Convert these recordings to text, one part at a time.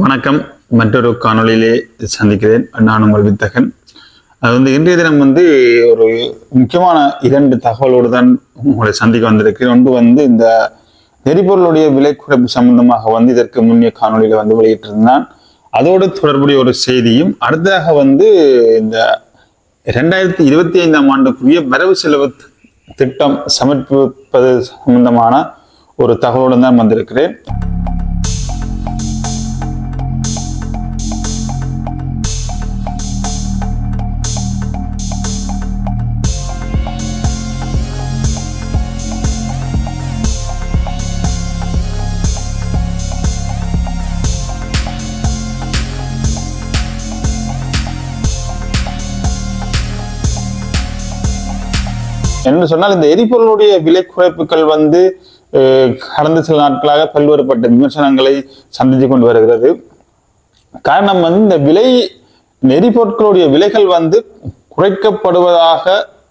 வணக்கம். மற்றொரு காணொலியிலே சந்திக்கிறேன். நான் உங்கள் வித்தகன். அது வந்து இன்றைய தினம் வந்து ஒரு முக்கியமான இரண்டு தகவலோடு தான் உங்களை சந்திக்க வந்திருக்கிறேன். ஒன்று வந்து இந்த எரிபொருளுடைய விலை குறைப்பு சம்பந்தமாக வந்து இதற்கு முன்னே காணொலியில் வந்து வெளியிட்டிருந்தான். அதோடு தொடர்புடைய ஒரு செய்தியும் அடுத்ததாக வந்து இந்த ரெண்டாயிரத்தி இருபத்தி ஐந்தாம் ஆண்டுக்குரிய வரவு செலவு திட்டம் சமர்ப்பிப்பது சம்பந்தமான ஒரு தகவலுடன் தான் வந்திருக்கிறேன். என்று சொன்னால் இந்த எரிபொருளுடைய விலை குறைப்புகள் வந்து அஹ், கடந்த சில நாட்களாக பல்வேறுபட்ட விமர்சனங்களை சந்தித்து கொண்டு வருகிறது. காரணம் வந்து இந்த விலை எரிபொருட்களுடைய விலைகள் வந்து குறைக்கப்படுவதாக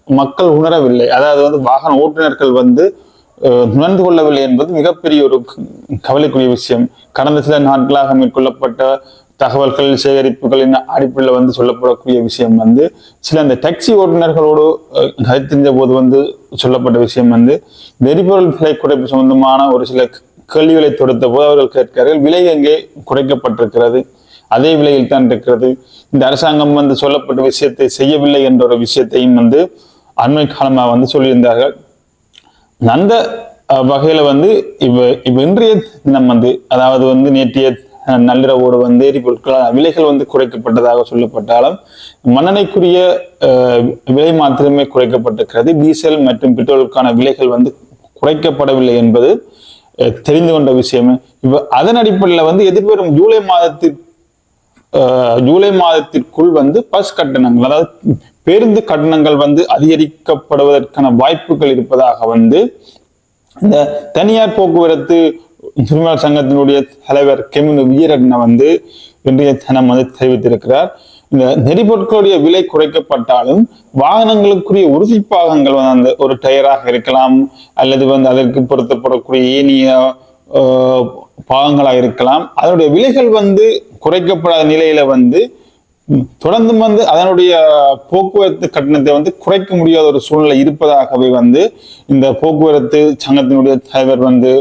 மக்கள் உணரவில்லை. அதாவது வந்து வாகன ஓட்டுநர்கள் வந்து அஹ், உணர்ந்து கொள்ளவில்லை என்பது மிகப்பெரிய ஒரு கவலைக்குரிய விஷயம். கடந்த சில நாட்களாக மேற்கொள்ளப்பட்ட தகவல்கள் சேகரிப்புகளின் அடிப்படையில் வந்து சொல்லப்படக்கூடிய விஷயம் வந்து சில அந்த டாக்ஸி ஓட்டுநர்களோடு அஹ், போது வந்து சொல்லப்பட்ட விஷயம் வந்து இந்த எரிபொருள் விலை குறைப்பு சம்பந்தமான ஒரு சில கேள்விகளை தொடுத்த போது அவர்கள் கேட்கிறார்கள் விலை எங்கே குறைக்கப்பட்டிருக்கிறது? அதே விலையில் தான் இருக்கிறது. இந்த அரசாங்கம் வந்து சொல்லப்பட்ட விஷயத்தை செய்யவில்லை என்ற ஒரு விஷயத்தையும் வந்து அண்மை காலமாக வந்து சொல்லியிருந்தார்கள். அந்த வகையில் வகையில வந்து இப்ப இப்ப இன்றைய தினம் வந்து அதாவது வந்து நேற்றைய நள்ளிரவோடு வந்து எரிபொருட்கள் விலைகள் வந்து குறைக்கப்பட்டதாக சொல்லப்பட்டாலும் மண்ணெண்ணெய்க்குரிய விலை மாத்திரமே குறைக்கப்பட்டிருக்கிறது. டீசல் மற்றும் பெட்ரோலுக்கான விலைகள் வந்து குறைக்கப்படவில்லை என்பது தெரிந்து கொண்ட விஷயமே. இப்போ அதன் அடிப்படையில் வந்து எதிர்வரும் ஜூலை மாதத்தில் ஜூலை மாதத்திற்குள் வந்து பஸ் கட்டணங்கள் அதாவது பேருந்து கட்டணங்கள் வந்து அதிகரிக்கப்படுவதற்கான வாய்ப்புகள் இருப்பதாக வந்து இந்த தனியார் போக்குவரத்து உரிமையாளர் சங்கத்தினுடைய தலைவர் கெமினு விஜயரட்ன வந்து இன்றைய தினம் வந்து தெரிவித்திருக்கிறார். இந்த நெறிபொருட்களுடைய விலை குறைக்கப்பட்டாலும் வாகனங்களுக்குரிய உறுதிப்பாகங்கள் வந்து அந்த ஒரு டயராக இருக்கலாம் அல்லது வந்து அதற்கு பொருத்தப்படக்கூடிய ஏனிய பாகங்களாக இருக்கலாம். அதனுடைய விலைகள் வந்து குறைக்கப்படாத நிலையில வந்து தொடர்ந்து வந்து அதனுடைய போக்குவரத்து கட்டணத்தை வந்து குறைக்க முடியாத ஒரு சூழ்நிலை இருப்பதாகவே வந்து இந்த போக்குவரத்து சங்கத்தினுடைய தலைவர் வந்து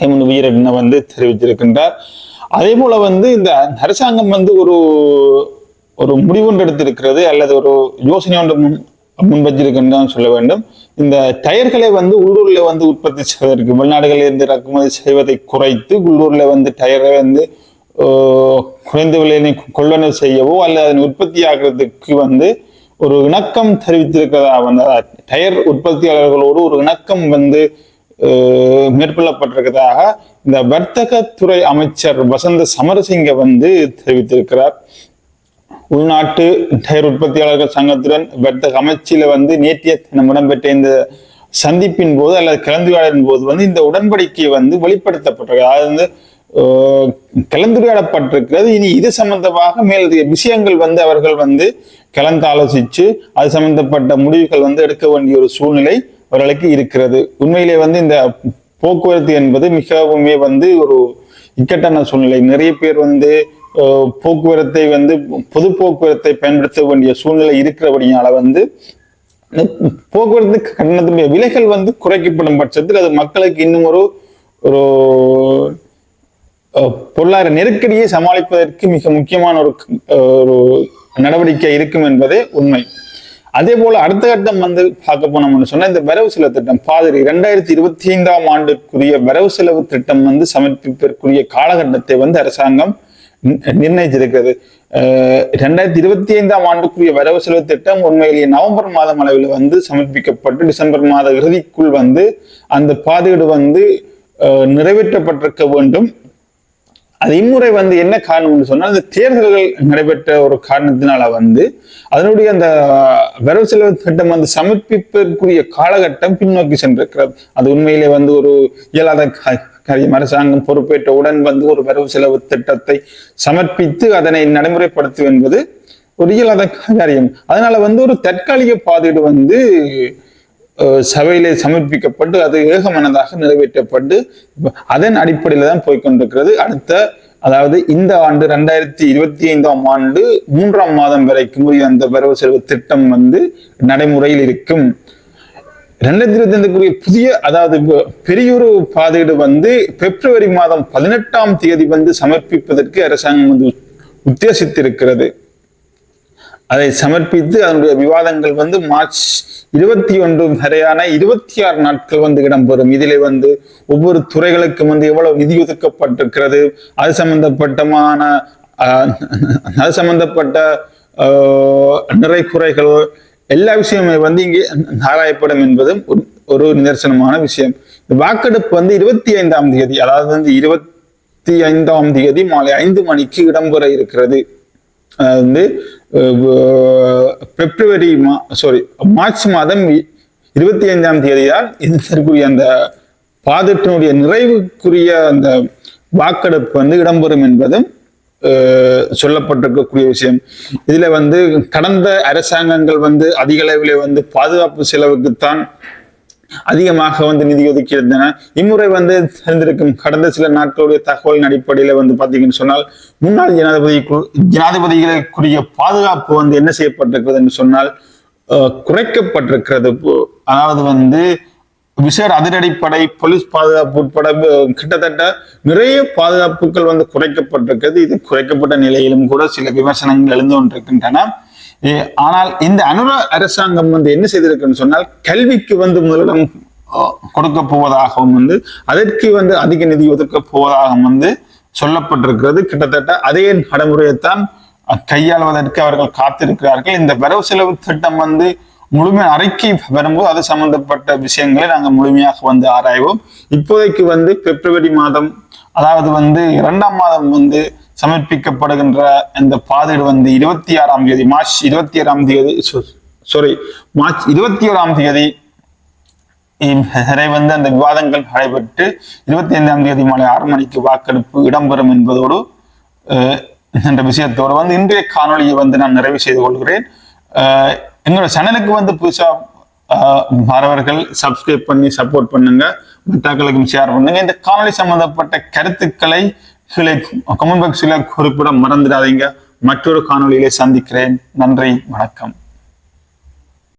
ஹேமந்த் வீரட்ன வந்து தெரிவித்திருக்கின்றார். அதே போல வந்து இந்த அரசாங்கம் வந்து ஒரு ஒரு முடிவு ஒன்று எடுத்திருக்கிறது அல்லது ஒரு யோசனை ஒன்று முன் முன்வச்சிருக்கின்றான்னு சொல்ல வேண்டும். இந்த டயர்களை வந்து உள்ளூர்ல வந்து உற்பத்தி செய்வதற்கு வெளிநாடுகளில் இருந்து இறக்குமதி செய்வதை குறைத்து உள்ளூர்ல வந்து டயரை வந்து குறைந்த விலையினை கொள்ளனை செய்யவோ அல்லது அதன் உற்பத்தி ஆகிறதுக்கு வந்து ஒரு இணக்கம் தெரிவித்திருக்கிறதா வந்து டயர் உற்பத்தியாளர்களோடு ஒரு இணக்கம் வந்து மேற்கொள்ளப்பட்டிருக்கிறதாக இந்த வர்த்தகத்துறை அமைச்சர் வசந்த சமரசிங்க வந்து தெரிவித்திருக்கிறார். உள்நாட்டு டயர் உற்பத்தியாளர்கள் சங்கத்துடன் வர்த்தக அமைச்சில வந்து நேற்றைய தினம் இடம்பெற்ற இந்த சந்திப்பின் போது அல்லது கலந்துரையாடலின் போது வந்து இந்த உடன்படிக்கை வந்து வெளிப்படுத்தப்பட்டிருக்கு. அது வந்து கலந்துரையாடப்பட்டிருக்கிறது. இனி இது சம்பந்தமாக மேலதிக விஷயங்கள் வந்து அவர்கள் வந்து கலந்து ஆலோசிச்சு அது சம்பந்தப்பட்ட முடிவுகள் வந்து எடுக்க வேண்டிய ஒரு சூழ்நிலை ஓரளவுக்கு இருக்கிறது. உண்மையிலே வந்து இந்த போக்குவரத்து என்பது மிகவுமே வந்து ஒரு இக்கட்டான சூழ்நிலை. நிறைய பேர் வந்து போக்குவரத்தை வந்து பொது போக்குவரத்தை பயன்படுத்த வேண்டிய சூழ்நிலை இருக்கிறபடியால வந்து போக்குவரத்து கட்டணத்தினுடைய விலைகள் வந்து குறைக்கப்படும் பட்சத்தில் அது மக்களுக்கு இன்னும் ஒரு ஒரு பொருளாதார நெருக்கடியை சமாளிப்பதற்கு மிக முக்கியமான ஒரு ஒரு நடவடிக்கை இருக்கும் என்பதே உண்மை. அதே போல அடுத்த கட்டம் வந்து பார்க்க போனோம்னு சொன்னா இந்த வரவு செலவு திட்டம் பாதிரி இரண்டாயிரத்தி இருபத்தி ஐந்தாம் ஆண்டுக்குரிய வரவு செலவு திட்டம் வந்து சமர்ப்பிப்பதற்குரிய காலகட்டத்தை வந்து அரசாங்கம் நிர்ணயிச்சிருக்கிறது ரெண்டாயிரத்தி இருபத்தி ஐந்தாம் ஆண்டுக்குரிய வரவு செலவு திட்டம் உண்மையிலேயே நவம்பர் மாதம் அளவில் வந்து சமர்ப்பிக்கப்பட்டு டிசம்பர் மாத இறுதிக்குள் வந்து அந்த பாதீடு வந்து நிறைவேற்றப்பட்டிருக்க வேண்டும். அது இம்முறை வந்து என்ன காரணம்னு சொன்னால் இந்த தேர்தல்கள் நடைபெற்ற ஒரு காரணத்தினால வந்து அதனுடைய அந்த வரவு செலவு திட்டம் வந்து சமர்ப்பிப்பதற்குரிய காலகட்டம் பின்னோக்கி சென்றிருக்கிறது. அது உண்மையிலே வந்து ஒரு இயலாத காரியம். அரசாங்கம் பொறுப்பேற்றவுடன் வந்து ஒரு வரவு செலவு திட்டத்தை சமர்ப்பித்து அதனை நடைமுறைப்படுத்தும் என்பது ஒரு இயலாத காரியம். அதனால வந்து ஒரு தற்காலிக பாதீடு வந்து சபையிலே சமர்ப்பிக்கப்பட்டு அது ஏகமனதாக நிறைவேற்றப்பட்டு அதன் அடிப்படையில் தான் போய்க்கொண்டிருக்கிறது. அடுத்த அதாவது இந்த ஆண்டு ரெண்டாயிரத்தி இருபத்தி ஐந்தாம் ஆண்டு மூன்றாம் மாதம் வரைக்கும் அந்த வரவு செலவு திட்டம் வந்து நடைமுறையில் இருக்கும். ரெண்டாயிரத்தி இருபத்தி ஐந்துக்குரிய புதிய அதாவது பெரியொரு பாதையீடு வந்து பிப்ரவரி மாதம் பதினெட்டாம் தேதி வந்து சமர்ப்பிப்பதற்கு அரசாங்கம் வந்து உத்தேசித்திருக்கிறது. அதை சமர்ப்பித்து அதனுடைய விவாதங்கள் வந்து மார்ச் இருபத்தி ஒன்று வரையான இருபத்தி ஆறு நாட்கள் வந்து இடம்பெறும். இதிலே வந்து ஒவ்வொரு துறைகளுக்கும் வந்து எவ்வளவு நிதி ஒதுக்கப்பட்டிருக்கிறது அது சம்பந்தப்பட்டமான அது சம்பந்தப்பட்ட ஆஹ், நிறை குறைகள் எல்லா விஷயமுமே வந்து இங்கே ஆராயப்படும் என்பதும் ஒரு- ஒரு நிதர்சனமான விஷயம். இந்த வாக்கெடுப்பு வந்து இருபத்தி ஐந்தாம் தேதி அதாவது வந்து இருபத்தி ஐந்தாம் தேதி மாலை ஐந்து மணிக்கு இடம்பெற இருக்கிறது. அது வந்து பிப்ரவரி மா சாரி மார்ச் மாதம் இருபத்தி ஐந்தாம் தேதி தான் இதற்குரிய அந்த பாதத்தினுடைய நிறைவுக்குரிய அந்த வாக்கெடுப்பு வந்து இடம்பெறும் என்பதும் சொல்லப்பட்டிருக்கக்கூடிய விஷயம். இதுல வந்து கடந்த அரசாங்கங்கள் வந்து அதிக அளவில் வந்து பாதுகாப்பு செலவுக்குத்தான் அதிகமாக வந்து நிதி ஒதுக்கியிருந்தன. இம்முறை வந்து தெரிந்திருக்கும் கடந்த சில நாட்களுடைய தகவலின் அடிப்படையில் வந்து பார்த்தீங்கன்னு சொன்னால் முன்னாள் ஜனாதிபதி ஜனாதிபதிகளுக்குரிய பாதுகாப்பு வந்து என்ன செய்யப்பட்டிருக்கிறது என்று சொன்னால் குறைக்கப்பட்டிருக்கிறது. அதாவது வந்து விசேட அதிரடிப்படை போலீஸ் பாதுகாப்பு உட்பட கிட்டத்தட்ட நிறைய பாதுகாப்புகள் வந்து குறைக்கப்பட்டிருக்கிறது. இது குறைக்கப்பட்ட நிலையிலும் கூட சில விமர்சனங்கள் எழுந்து கொண்டிருக்கின்றன. ஆனால் இந்த அனுர அரசாங்கம் வந்து என்ன செய்திருக்குன்னு சொன்னால் கல்விக்கு வந்து முதலிடம் கொடுக்க போவதாகவும் வந்து அதற்கு வந்து அதிக நிதி ஒதுக்க போவதாகவும் வந்து சொல்லப்பட்டிருக்கிறது. கிட்டத்தட்ட அதே நடைமுறையைத்தான் கையாள்வதற்கு அவர்கள் காத்திருக்கிறார்கள். இந்த வரவு செலவு திட்டம் வந்து முழுமை அறிக்கை வரும்போது அது சம்பந்தப்பட்ட விஷயங்களை நாங்கள் முழுமையாக வந்து ஆராய்வோம். இப்போதைக்கு வந்து பிப்ரவரி மாதம் அதாவது வந்து இரண்டாம் மாதம் வந்து சமர்ப்பிக்கப்படுகின்ற அந்த பாதையீடு வந்து இருபத்தி ஆறாம் தேதி மார்ச் இருபத்தி ஆறாம் தேதி சாரி மார்ச் இருபத்தி ஓராம் தேதி வந்து அந்த விவாதங்கள் நடைபெற்று இருபத்தி ஐந்தாம் தேதி மாலை ஆறு மணிக்கு வாக்கெடுப்பு இடம்பெறும் என்பதோடு அஹ், என்ற விஷயத்தோடு வந்து இன்றைய காணொளியை வந்து நான் நிறைவு செய்து கொள்கிறேன். எங்களோட சேனலுக்கு வந்து புதுசா வரவர்கள் சப்ஸ்கிரைப் பண்ணி சப்போர்ட் பண்ணுங்க. மற்றவர்களுக்கும் ஷேர் பண்ணுங்க இந்த காணொலி சம்பந்தப்பட்ட கருத்துக்களை கீழே கமெண்ட் பாக்ஸில் குறிப்பிட மறந்துடாதீங்க. மற்றொரு காணொலியிலே சந்திக்கிறேன். நன்றி வணக்கம்.